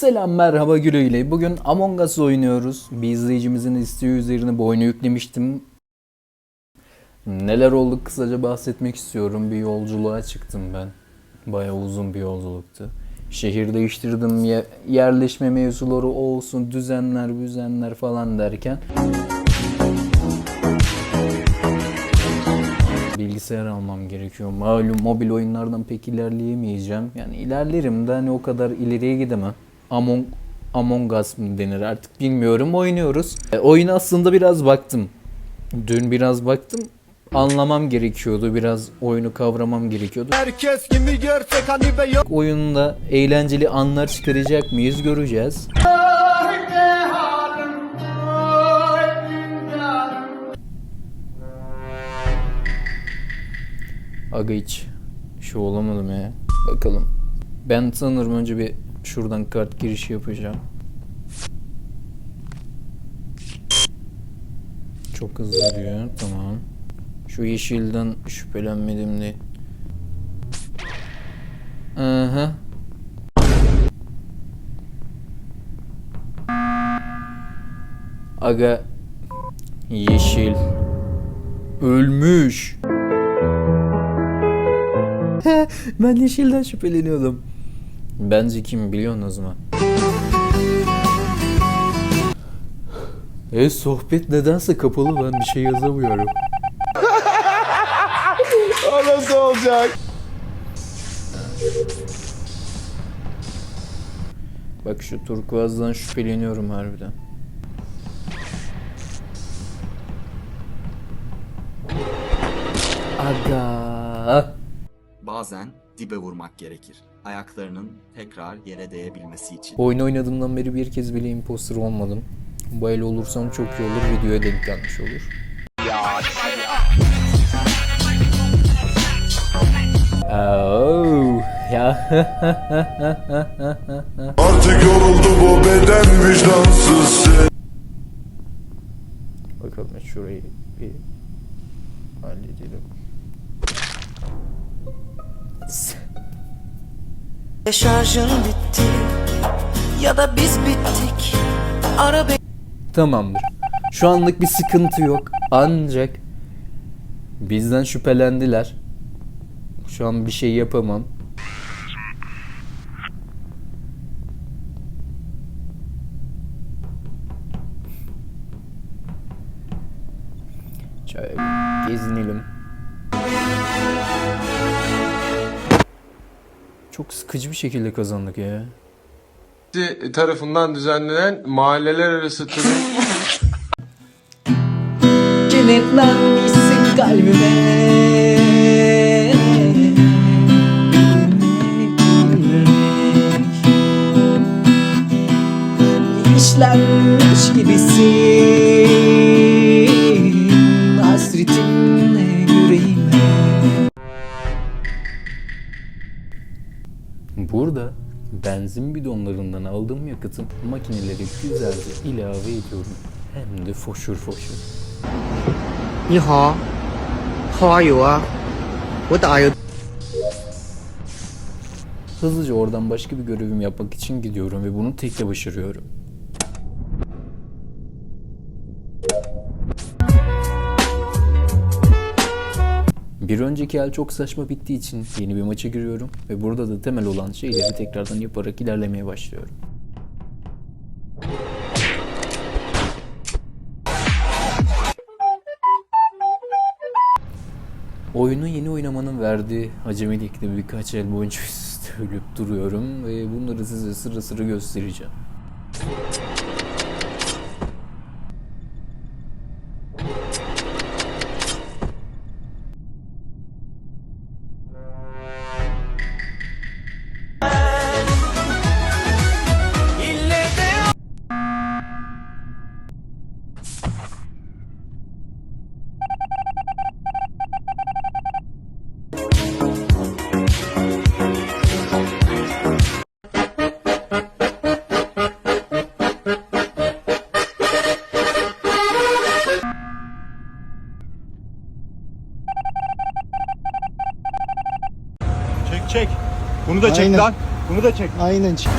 Selam merhaba güle. Bugün Among Us oynuyoruz. Bir izleyicimizin isteği üzerine bu oyunu yüklemiştim. Neler oldu kısaca bahsetmek istiyorum. Bir yolculuğa çıktım ben. Bayağı uzun bir yolculuktu. Şehir değiştirdim, ye- yerleşme mevzuları olsun, düzenler, düzenler falan derken bilgisayar almam gerekiyor. Malum mobil oyunlardan pek ilerleyemeyeceğim. Yani ilerlerim de hani o kadar ileriye gidemem. Among Among Us mı denir artık bilmiyorum. Oynuyoruz. E, oyuna aslında biraz baktım. Dün biraz baktım. Anlamam gerekiyordu. Biraz oyunu kavramam gerekiyordu. Herkes kimi görsek hani be yok Oyununda eğlenceli anlar çıkaracak mıyız göreceğiz. Aga hiç şey olamadım ya. Bakalım. Ben sanırım önce bir şuradan kart girişi yapacağım. Çok hızlı diyor. Tamam. Şu yeşilden şüphelenmedim de. Aha. Aga yeşil ölmüş. ben yeşilden şüpheleniyordum. Bence kim biliyorsun o zaman? E sohbet nedense kapalı ben bir şey yazamıyorum. O nasıl olacak? Bak şu turkuazdan şüpheleniyorum harbiden. Aga. Bazen dibe vurmak gerekir. Ayaklarının tekrar yere değebilmesi için. Oyun oynadığımdan beri bir kez bile imposter olmadım. Böyle olursam çok iyi olur. Videoya denk gelmiş olur. Oh, ya. Artık yoruldu bu beden vicdansız Bakalım şurayı bir halledelim. Şarjın bitti ya da biz bittik. Ara beni. Tamamdır. Şu anlık bir sıkıntı yok. Ancak bizden şüphelendiler. Şu an bir şey yapamam. Şöyle gezinelim. Çok sıkıcı bir şekilde kazandık ya. tarafından düzenlenen mahalleler arası turun Kenetlenmişsin kalbime. İşlenmiş gibisin Burada benzin bidonlarından aldığım yakıtın makineleri güzelce ilave ediyorum. Hem de foşur foşur. 你好，How are you 啊？我打有 Hızlıca oradan başka bir görevimi yapmak için gidiyorum ve bunu tekle başarıyorum. Bir önceki el çok saçma bittiği için yeni bir maça giriyorum ve burada da temel olan şeyleri tekrardan yaparak ilerlemeye başlıyorum. Oyunu yeni oynamanın verdiği acemilikle birkaç el boyunca üst üste ölüp duruyorum ve bunları size sıra sıra göstereceğim. çek. Bunu da çek Aynen. lan. Bunu da çek. Aynen çek.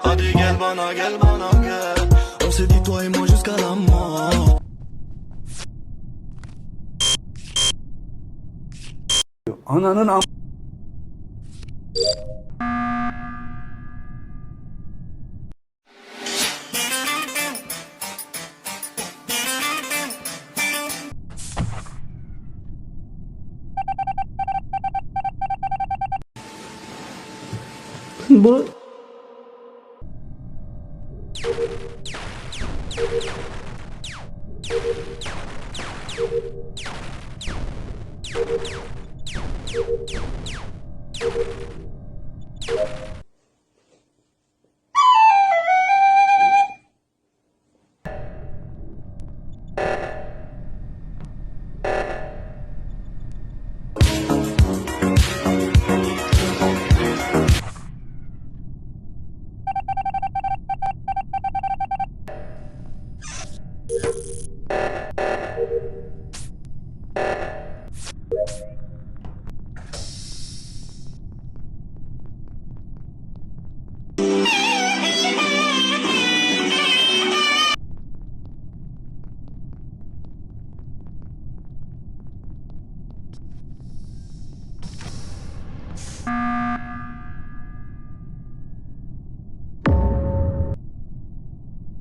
Hadi gel bana gel bana gel On s'est dit toi et moi jusqu'à la mort Ananın am Bu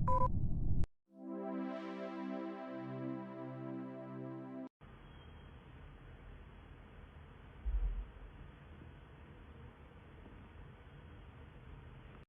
you